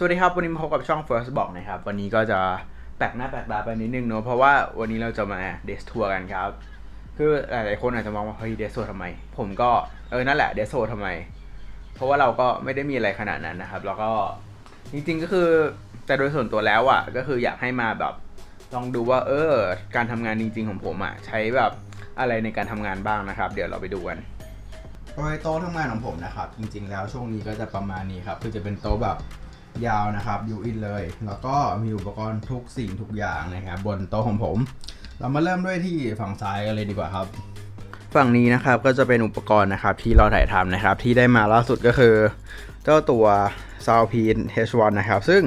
สวัสดีครับ วันนี้มาพบกับช่อง First บอกนะครับ วันนี้ก็จะแปลกหน้าแปลกตาไปนิดนึงเนอะเพราะว่าวันนี้เราจะมาเดสทัวร์กันครับ คือหลายๆคนอาจจะมองว่าเฮ้ยเดสโซทำไม ผมก็เออนั่นแหละเดสโซทำไม เพราะว่าเราก็ไม่ได้มีอะไรขนาดนั้นนะครับ แล้วก็จริงๆก็คือแต่โดยส่วนตัวแล้วอะก็คืออยากให้มาแบบลองดูว่าเออการทำงานจริง ๆ ของผมอะใช้แบบอะไรในการทำงานบ้างนะครับ เดี๋ยวเราไปดูกันโดยโต๊ะทำงานของผมนะครับจริง ๆ แล้วช่วงนี้ก็จะประมาณนี้ครับคือจะเป็นโต๊ะแบบ ยาวนะครับยูอินเลย แล้วก็มีอุปกรณ์ทุกสิ่งทุกอย่างนะครับบนโต๊ะของผม เรามาเริ่มด้วยที่ฝั่งซ้ายกันเลยดีกว่าครับ ฝั่งนี้นะครับก็จะเป็นอุปกรณ์นะครับที่เราถ่ายทำนะครับ ที่ได้มาล่าสุดก็คือ เจ้าตัว s o u p e n H1 นะครับ ซึ่ง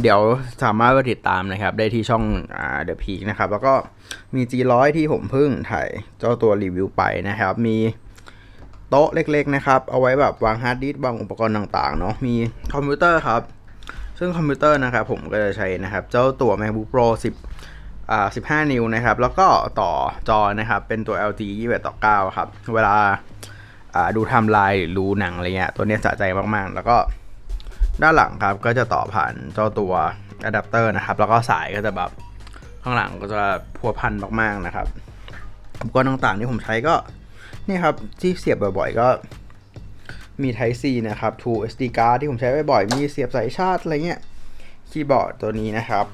เดี๋ยวสามารถไปติดตามนะครับ ได้ที่ช่องอ่า The Peak นะครับ แล้วก็มี G100 ที่ผมเพิ่งถ่ายเจ้าตัวรีวิวไปนะครับ มี โต๊ะเล็กๆนะครับ เอาไว้แบบวางฮาร์ดดิสก์วางอุปกรณ์ต่างๆเนาะ มีคอมพิวเตอร์ครับ ซึ่งคอมพิวเตอร์นะครับผมก็จะใช้นะครับ เจ้าตัว MacBook Pro 10อ่า15 นิ้วนะครับ แล้วก็ต่อจอนะครับ เป็นตัว LG 21ต่อ9ครับ เวลาอ่าดูไทม์ไลน์หรือดูหนังอะไรเงี้ย ตัวเนี้ยสะใจมากๆ แล้วก็ด้านหลังครับก็จะต่อผ่านเจ้าตัวอะแดปเตอร์นะครับ แล้วก็สายก็จะแบบข้างหลังก็จะพัวพันมากๆนะครับอุปกรณ์ต่างๆที่ผมใช้ก็ นี่ครับที่เสียบบ่อยๆก็มี Type C นะครับ True SD card ที่ผมใช้บ่อยๆ มีเสียบสายชาร์จอะไรเงี้ย คีย์บอร์ดตัวนี้นะครับ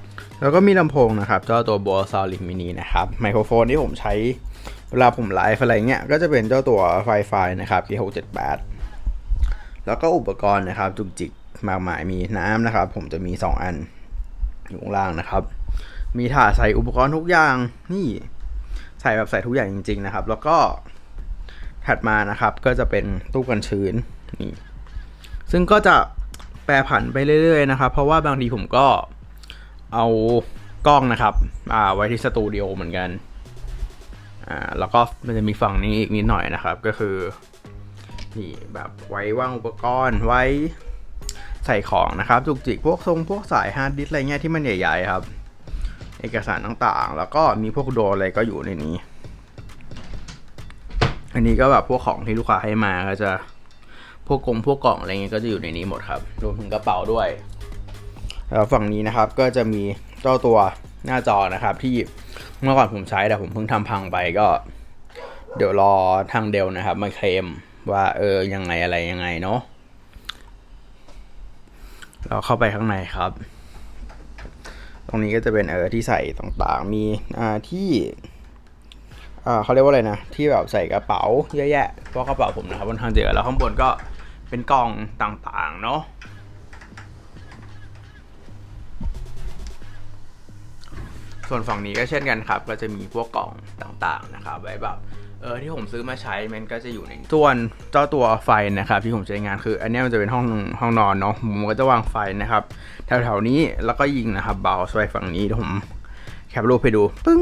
แล้วก็มีลำโพงนะครับ เจ้าตัว b o s o u n d Link Mini นะครับ ไมโครโฟนที่ผมใช้ เวลาผมไลฟ์อะไรเงี้ย ก็จะเป็นเจ้าตัว Wi-Fi นะครับ P678 แล้วก็อุปกรณ์นะครับ จุกจิกมากมายมีน้ำนะครับ ผมจะมี 2 อัน อยู่ข้างล่างนะครับ มีถาดใส่อุปกรณ์ทุกอย่าง นี่ ใส่แบบใส่ทุกอย่างจริง ๆ นะครับ แล้วก็ ถัดมานะครับก็จะเป็นตู้กันชื้นนี่ซึ่งก็จะแปรผันไปเรื่อยๆนะครับเพราะว่าบางทีผมก็เอากล้องนะครับอ่าไว้ที่สตูดิโอเหมือนกันอ่าแล้วก็มันจะมีฝั่งนี้อีกนิดหน่อยนะครับ ก็คือนี่แบบไว้ว่างอุปกรณ์ไว้ใส่ของนะครับจุกจิกพวกทรงพวกสายฮาร์ดดิสอะไรเงี้ยที่มันใหญ่ๆครับ เอกสารต่างๆ แล้วก็มีพวกโดรนอะไรก็อยู่ในนี้ อันนี้ก็แบบพวกของที่ลูกค้าให้มาก็จะพวกกลมพวกกล่องอะไรเงี้ยก็จะอยู่ในนี้หมดครับ รวมถึงกระเป๋าด้วยแล้วฝั่งนี้นะครับก็จะมีเจ้าตัวหน้าจอนะครับ ที่เมื่อก่อนผมใช้แต่ผมเพิ่งทำพังไปก็ เดี๋ยวรอทางเดลนะครับ มาเคลมว่าเออยังไงอะไรยังไงเนาะเราเข้าไปข้างในครับ ตรงนี้ก็จะเป็นเออที่ใส่ต่างๆ มีอ่าที่ เขาเรียกว่าอะไรนะ ที่แบบใส่กระเป๋าเยอะแยะเพราะกระเป๋าผมนะครับบนทางเจอแล้วข้างบนก็เป็นกล่องต่างๆเนาะส่วนฝั่งนี้ก็เช่นกันครับก็จะมีพวกกล่องต่างๆนะครับไว้แบบเออที่ผมซื้อมาใช้มันก็จะอยู่ในส่วนเจ้าตัวไฟนะครับที่ผมใช้งานคือ อันนี้มันจะเป็นห้องห้องนอนเนาะผมก็จะวางไฟนะครับแถวๆนี้แล้วก็ยิงนะครับเบาสไฟฝั่งนี้ผมแคปรูปให้ดูปึ้ง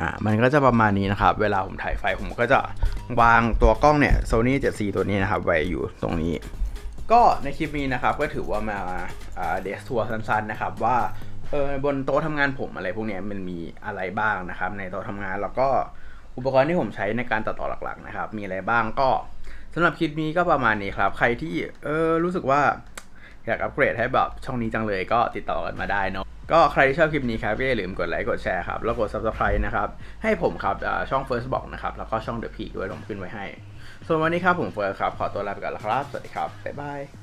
อ่ามันก็จะประมาณนี้นะครับ เวลาผมถ่ายไฟผมก็จะวางตัวกล้องเนี่ย Sony 7C ตัวนี้นะครับ ไว้อยู่ตรงนี้ ก็ในคลิปนี้นะครับก็ถือว่ามาอ่าเดสทัวร์สั้นๆนะครับว่าเออบนโต๊ะทำงานผมอะไรพวกนี้มันมีอะไรบ้างนะครับ ในโต๊ะทำงานแล้วก็อุปกรณ์ที่ผมใช้ในการตัดต่อหลักๆนะครับ มีอะไรบ้างก็สำหรับคลิปนี้ก็ประมาณนี้ครับ ใครที่เออรู้สึกว่าอยากอัปเกรดให้แบบช่องนี้จังเลยก็ติดต่อกันมาได้เนาะ ก็ใครที่ชอบคลิปนี้ครับก็อย่าลืมกดไลค์กดแชร์ครับ แล้วกด subscribe นะครับ ให้ผมครับช่อง First บอกนะครับ แล้วก็ช่อง The Peak ด้วยผมขึ้นไว้ให้ ส่วนวันนี้ครับผมเฟิร์สครับ ขอตัวลาไปก่อนแล้วครับ สวัสดีครับ บ๊ายบาย